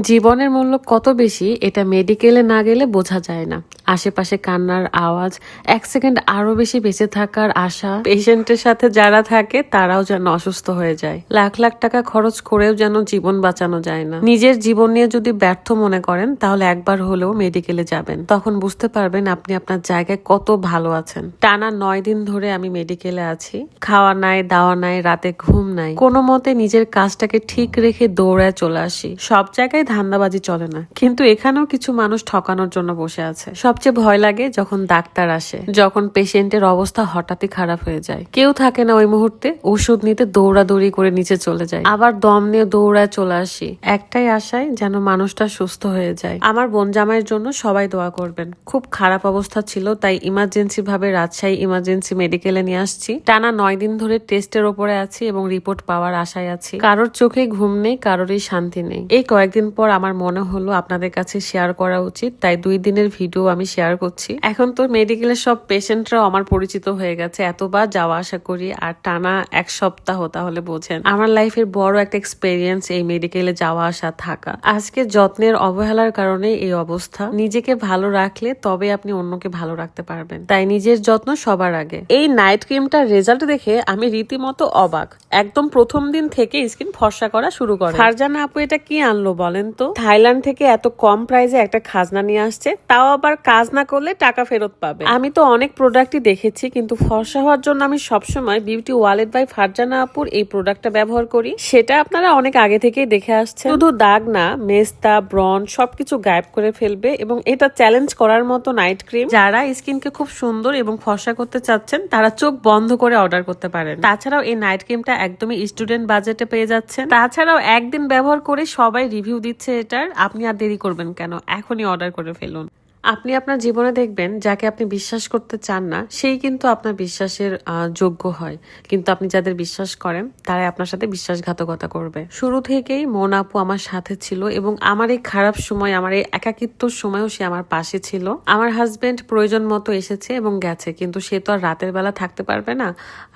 জীবনের মূল্য কত বেশি এটা মেডিকেলে না গেলে বোঝা যায় না। আশেপাশে কান্নার আওয়াজ, এক সেকেন্ড আরও বেশি বেঁচে থাকার আশা। পেশেন্টের সাথে যারা থাকে, তারাও যেন অসুস্থ হয়ে যায়। লাখ লাখ টাকা খরচ করেও যেন জীবন বাঁচানো যায় না। নিজের জীবন নিয়ে যদি ব্যর্থ মনে করেন, তাহলে একবার হলেও মেডিকেলে যাবেন। তখন বুঝতে পারবেন আপনি আপনার জায়গায় কত ভালো আছেন। টানা নয় দিন ধরে আমি মেডিকেলে আছি। খাওয়া নাই, দাওয়া নাই, রাতে ঘুম নাই। কোনো মতে নিজের কাজটাকে ঠিক রেখে দৌড়ায় চলে আসি। সব জায়গায় ধান্দাবাজি চলে না। কিন্তু এখানেও কিছু মানুষ ঠকানোর জন্য বসে আছে। সবচেয়ে ভয় লাগে যখন ডাক্তার আসে, যখন পেশেন্টের অবস্থা হঠাৎই খারাপ হয়ে যায়। কেউ থাকে না ওই মুহূর্তে ওষুধ নিতে দৌড়াদৌড়ি করে নিচে চলে যায়। আবার দম নিয়ে দৌড়ায় চলে আসি। একটাই আশায় যেন মানুষটা সুস্থ হয়ে যায়। আমার বোন জামাইয়ের জন্য সবাই দোয়া করবেন। খুব খারাপ অবস্থা ছিল, তাই ইমার্জেন্সি ভাবে রাজশাহী ইমার্জেন্সি মেডিকেলে নিয়ে আসছি। টানা নয় দিন ধরে টেস্টের ওপরে আছি এবং রিপোর্ট পাওয়ার আশায় আছি। কারোর চোখে ঘুম নেই, কারোরই শান্তি নেই। এই কয়েকদিন পর আমার মনে হলো আপনাদের কাছে শেয়ার করা উচিত, তাই দুই দিনের ভিডিও আমি শেয়ার করছি। এখন তো মেডিকেলের সব পেশেন্টরাও আমার পরিচিত হয়ে গেছে। এতবার যাওয়া আসা করি আর টানা এক সপ্তাহ তাহলে বোঝেন। আমার লাইফের বড় একটা এক্সপেরিয়েন্স এই মেডিকেলে যাওয়া আসা থাকা। আজকে যত্নের অবহেলার কারণে এই অবস্থা। নিজেকে ভালো রাখলে তবে আপনি অন্যকে ভালো রাখতে পারবেন। তাই নিজের যত্ন সবার আগে। এই নাইট ক্রিমটার রেজাল্ট দেখে আমি রীতিমতো অবাক। একদম প্রথম দিন থেকে স্কিন ফর্সা করা শুরু করে। ফারজানা আপু এটা কি আনলো বলেন তো? থাইল্যান্ড থেকে এত কম প্রাইসে একটা খাজনা নিয়ে আসছে। তাও আবার কাজ না করলে টাকা ফেরত পাবে। আমি তো অনেক প্রোডাক্টই দেখেছি, কিন্তু ফর্সা হওয়ার জন্য আমি সবসময় বিউটি ওয়ালেট বাই ফারজানা আপুর এই প্রোডাক্টটা ব্যবহার করি। সেটা আপনারা অনেক আগে থেকেই দেখে আসছেন। শুধু দাগ না, মেস্তা ব্রন সবকিছু গায়েব করে ফেলবে এবং এটা চ্যালেঞ্জ করার মতো নাইট ক্রিম যারা স্কিনকে খুব সুন্দর এবং ফর্সা করতে চাচ্ছেন, তারা চোখ বন্ধ করে অর্ডার করতে পারেন। তাছাড়াও এই নাইট ক্রিমটা একদমই স্টুডেন্ট বাজেটে পেয়ে যাচ্ছেন। তাছাড়াও একদিন ব্যবহার করে সবাই রিভিউ দিচ্ছে এটার। আপনি আর দেরি করবেন কেন? এখনই অর্ডার করে ফেলুন। আপনি আপনার জীবনে দেখবেন, যাকে আপনি বিশ্বাস করতে চান না, সেই কিন্তু আপনার বিশ্বাসের যোগ্য হয়। কিন্তু আপনি যাদের বিশ্বাস করেন, তারাই আপনার সাথে বিশ্বাসঘাতকতা করবে। শুরু থেকেই মন আপু আমার সাথে ছিল এবং আমার এই খারাপ সময়, আমার এই একাকিত্বর সময়ও সে আমার পাশে ছিল। আমার হাজবেন্ড প্রয়োজন মতো এসেছে এবং গেছে, কিন্তু সে তো আর রাতের বেলা থাকতে পারবে না।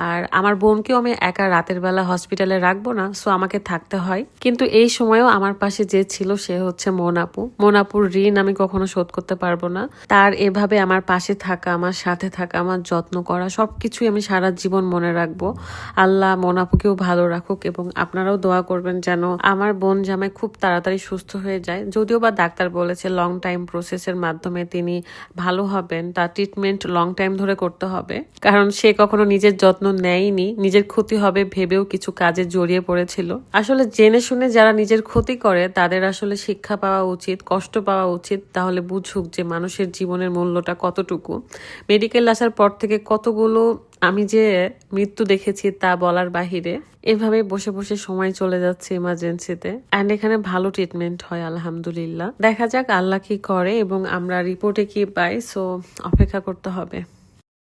আর আমার বোনকেও আমি একা রাতের বেলা হসপিটালে রাখব না সো আমাকে থাকতে হয়। কিন্তু এই সময়েও আমার পাশে যে ছিল, সে হচ্ছে মন আপু। মন আপুর ঋণ আমি কখনো শোধ করতে পারব না। তার এভাবে আমার পাশে থাকা, আমার সাথে থাকা, আমার যত্ন করা, সবকিছুই আমি সারা জীবন মনে রাখব। আল্লাহ, মন আপুকেও ভালো রাখুক এবং আপনারাও দোয়া করবেন যেন আমার বোন জামাই খুব তাড়াতাড়ি সুস্থ হয়ে যায়। যদিও বা ডাক্তার বলেছে লং টাইম প্রসেসের মাধ্যমে তিনি ভালো হবেন, তার ট্রিটমেন্ট লং টাইম ধরে করতে হবে। কারণ সে কখনো নিজের যত্ন নেয়নি, নিজের ক্ষতি হবে ভেবেও কিছু কাজে জড়িয়ে পড়েছিল। আসলে জেনে শুনে যারা নিজের ক্ষতি করে, তাদের আসলে শিক্ষা পাওয়া উচিত, কষ্ট পাওয়া উচিত, তাহলে বুঝুক যে মানুষের জীবনের মূল্যটা কতটুকু। মেডিকেল আসার পর থেকে কতগুলো আমি যে মৃত্যু দেখেছি তা বলার বাহিরে এভাবে বসে বসে সময় চলে যাচ্ছে ইমার্জেন্সিতে অ্যান্ড এখানে ভালো ট্রিটমেন্ট হয়, আলহামদুলিল্লাহ। দেখা যাক আল্লাহ কি করে এবং আমরা রিপোর্টে কি পাই সো অপেক্ষা করতে হবে।